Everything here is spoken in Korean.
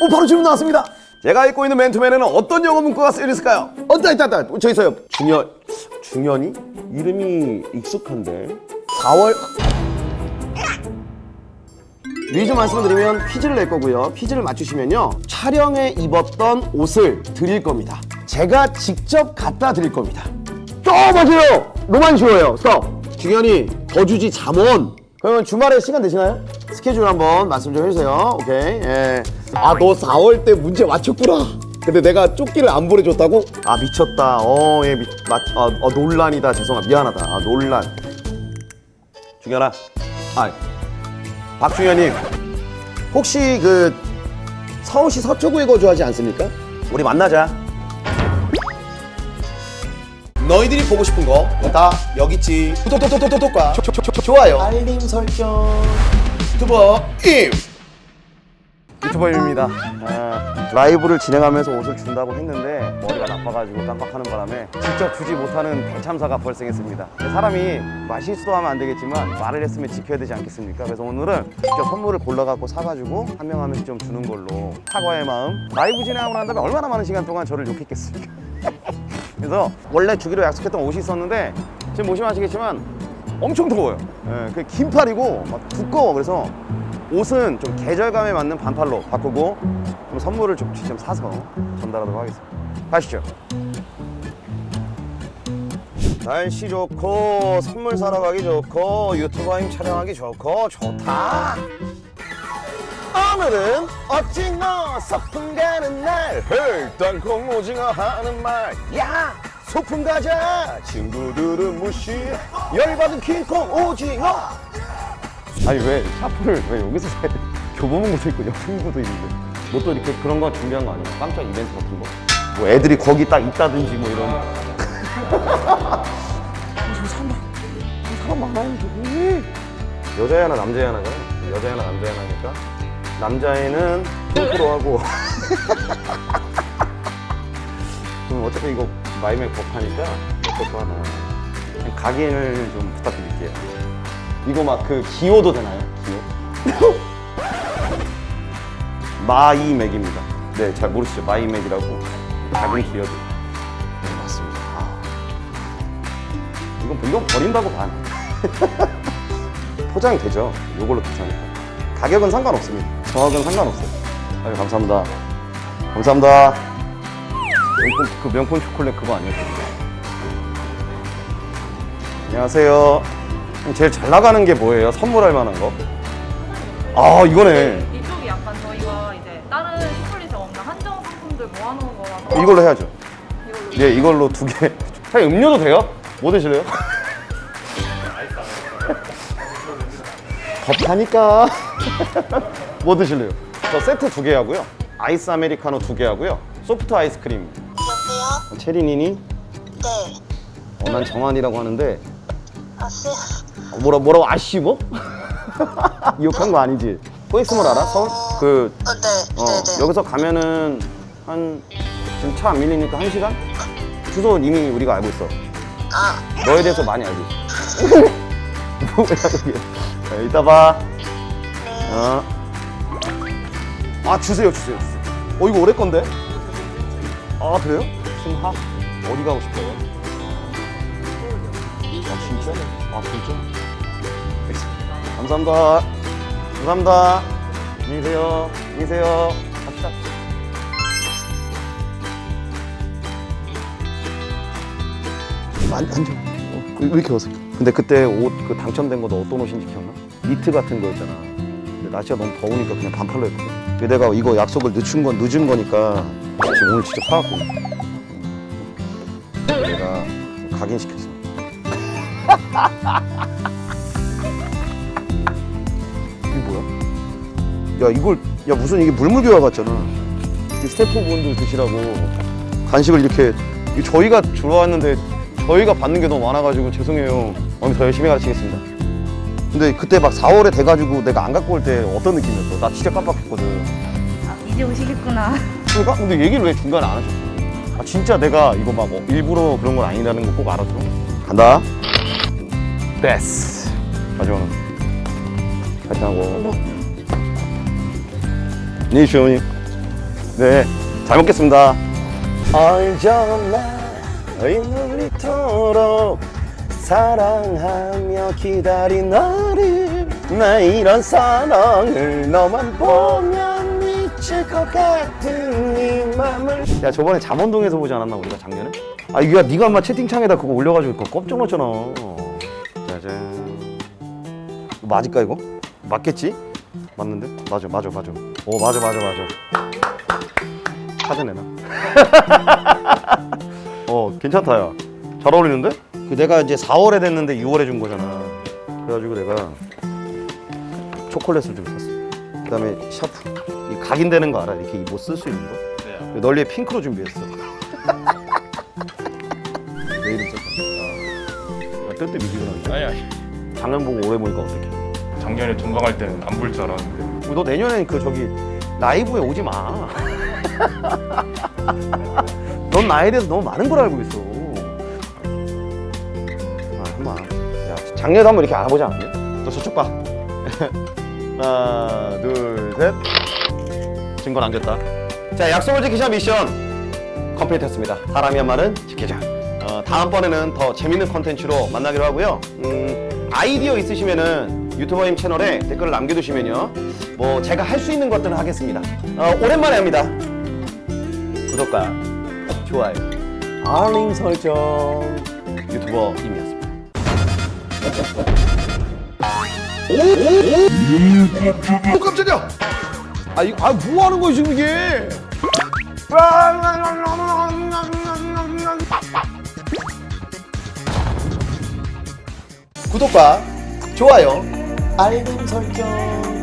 오 바로 질문 나왔습니다. 제가 읽고 있는 맨투맨에는 어떤 영어 문구가 쓰여 있을까요? 어, 있다 있다 있다. 저기 있어요. 중현 중현이 이름이 익숙한데 4월 미리 좀 말씀을 드리면 퀴즈를 낼 거고요. 퀴즈를 맞추시면요. 촬영에 입었던 옷을 드릴 겁니다. 제가 직접 갖다 드릴 겁니다. 또 맞아요. 로만 쉬워요. 스톱. 중현이 더 주지 잠원. 그러면 주말에 시간 되시나요? 스케줄 한번 말씀 좀 해주세요. 오케이. 예. 아, 너 4월 때 문제 맞췄구나. 근데 내가 쪽지를 안 보내줬다고? 아, 미쳤다. 어, 예, 미, 맞, 아, 어, 논란이다. 죄송합니다. 미안하다. 아, 논란. 중현아. 아, 박중현님. 혹시 그 서울시 서초구에 거주하지 않습니까? 우리 만나자. 너희들이 보고 싶은 거 다 여기 있지. 구독도도도도독과 좋아요. 알림 설정. 유튜버 임. 유튜버입니다. 아, 라이브를 진행하면서 옷을 준다고 했는데 머리가 나빠가지고 깜빡하는 바람에 직접 주지 못하는 대참사가 발생했습니다. 사람이 마실수도 하면 안 되겠지만 말을 했으면 지켜야 되지 않겠습니까? 그래서 오늘은 직접 선물을 골라갖고 사가지고 한 명 한 명씩 좀 주는 걸로 사과의 마음. 라이브 진행하고 난 다음에 얼마나 많은 시간 동안 저를 욕했겠습니까? 그래서 원래 주기로 약속했던 옷이 있었는데 지금 보시면 아시겠지만 엄청 더워요. 예, 그 긴팔이고 막 두꺼워. 그래서 옷은 좀 계절감에 맞는 반팔로 바꾸고 좀 선물을 좀 직접 사서 전달하도록 하겠습니다. 가시죠. 날씨 좋고 선물 사러 가기 좋고 유튜버임 촬영하기 좋고 좋다. 오늘은 어징어 소풍 가는 날 헐땅콩 오징어 하는 말야 소풍 가자 친구들은 무시 열받은 킹콩 오징어 아니 왜 샤프를 왜 여기서 사 교보문 옷을 입고 여친구도 있는데 뭐 또 이렇게 그런 거 준비한 거 아니야? 깜짝 이벤트 같은 거. 뭐 애들이 거기 딱 있다든지 뭐 이런. 저 사람 저 사람 많아요 저기. 여자애 하나 남자애 하나잖아. 여자애 하나 남자애 하나니까 남자애는 핑크로 하고. 그럼 어차피 이거 마이맥 법하니까 이것도 하나. 각인을 좀 부탁드릴게요. 이거 막 그 기호도 되나요? 기호? 마이맥입니다. 네, 잘 모르시죠? 마이맥이라고 작은 기어들. 네, 맞습니다. 아. 이건 이건 버린다고 반. 포장이 되죠. 이걸로 괜찮으니까. 가격은 상관없습니다. 정확은 상관없어요. 아유, 감사합니다. 감사합니다. 명품, 그 명품 초콜릿 그거 아니었죠? 안녕하세요. 그럼 제일 잘 나가는 게 뭐예요? 선물할 만한 거? 아, 이거네. 이쪽이 약간 저희가 이제 다른 초콜릿에 없는 한정 상품들 모아놓은 거라서 이걸로 해야죠. 이걸로 예, 이걸로 두 개. 사장님 음료도 돼요? 뭐 드실래요? 덥다니까. 뭐 드실래요? 저 세트 두 개 하고요. 아이스 아메리카노 두 개 하고요. 소프트 아이스크림. 여보세요? 체린이니? 네. 어, 난 정한이라고 하는데 아씨, 어, 뭐라 뭐라고 아씨 뭐? 욕한 거 아니지? 코엑스몰 알아? 서울? 그 어, 네, 어, 네, 네. 여기서 가면은 한 지금 차 안 밀리니까 한 시간? 주소 이미 우리가 알고 있어. 아, 너에 대해서 많이 알고 있어. 뭐야 이게? 자, 이따 봐. 어. 아 주세요 주세요 주세요. 어 이거 올해 건데? 아 그래요? 승하 어디 가고 싶어요? 아 진짜? 아 진짜? 감사합니다. 감사합니다. 안녕히 계세요. 안녕히 계세요. 갑시다. 안, 앉아. 어, 왜 이렇게 어색해? 근데 그때 옷 그 당첨된 거도 어떤 옷인지 기억나? 니트 같은 거였잖아. 근데 날씨가 너무 더우니까 그냥 반팔로. 근데 내가 이거 약속을 늦춘 건 늦은 거니까 지금 오늘 직접 사갖고. 내가 각인시켰어. 이게 뭐야? 야 이걸 야 무슨 이게 물물교화 같잖아. 이 스태프분들 드시라고 간식을 이렇게 저희가 주러 왔는데 저희가 받는 게 너무 많아가지고 죄송해요. 오늘 더 열심히 가르치겠습니다. 근데 그때 막 4월에 돼가지고 내가 안 갖고 올 때 어떤 느낌이었어? 나 진짜 깜빡했거든. 아, 이제 오시겠구나 그러니까? 근데 얘기를 왜 중간에 안 하셨어? 아 진짜 내가 이거 막 어, 일부러 그런 건 아니라는 거 꼭 알아줘. 간다. 됐어. 마지막으로. 파이팅 하고. 안녕히 계세요, 어머니. 네, 잘 먹겠습니다. 언제나 의눈 이 토록 사랑하며 기다린 너를 나 이런 사랑을 너만 보면 미칠 것 같은 네 맘을 야 저번에 잠원동에서 보지 않았나 우리가 작년에? 아 이거 네가 아마 채팅창에다 그거 올려가지고 그거 깜짝 놀랐잖아 짜잔 맞을까 이거? 맞겠지? 맞는데? 맞아 맞아 맞아 오 맞아 맞아 맞아 찾아내나? 어 괜찮다 야잘 어울리는데? 그 내가 이제 4월에 됐는데 6월에 준 거잖아 그래가지고 내가 초콜릿을 좀 샀어 그다음에 샤프 이 각인되는 거 알아? 이렇게 뭐 쓸 수 있는 거? 네. 널리에 핑크로 준비했어 내 이름 썼다 아, 뜨뜻미지근하게 아니 아니. 작년 보고 올해 보니까 어떡해 작년에 종강할 때는 안 볼 줄 알았는데 너 내년엔 그 저기 라이브에 오지 마. 넌 나에 대해서 너무 많은 걸 알고 있어. 아, 한번. 야, 작년에도 한번 이렇게 알아보지 않았냐? 너 저쪽 봐. 하나, 둘, 셋. 증거 남겼다. 자, 약속을 지키자 미션 컴플리트 했습니다. 사람이 한 말은 지키자. 어, 다음번에는 더 재밌는 컨텐츠로 만나기로 하고요. 음, 아이디어 있으시면은 유튜버님 채널에 댓글을 남겨두시면요. 뭐 제가 할 수 있는 것들은 하겠습니다. 어, 오랜만에 합니다. 구독과 좋아요, 알림 설정 유튜버님이었습니다. 오, 깜짝이야! 아, 이거, 아, 뭐 하는 거야, 지금 이게? 구독과 좋아요, 알림 설정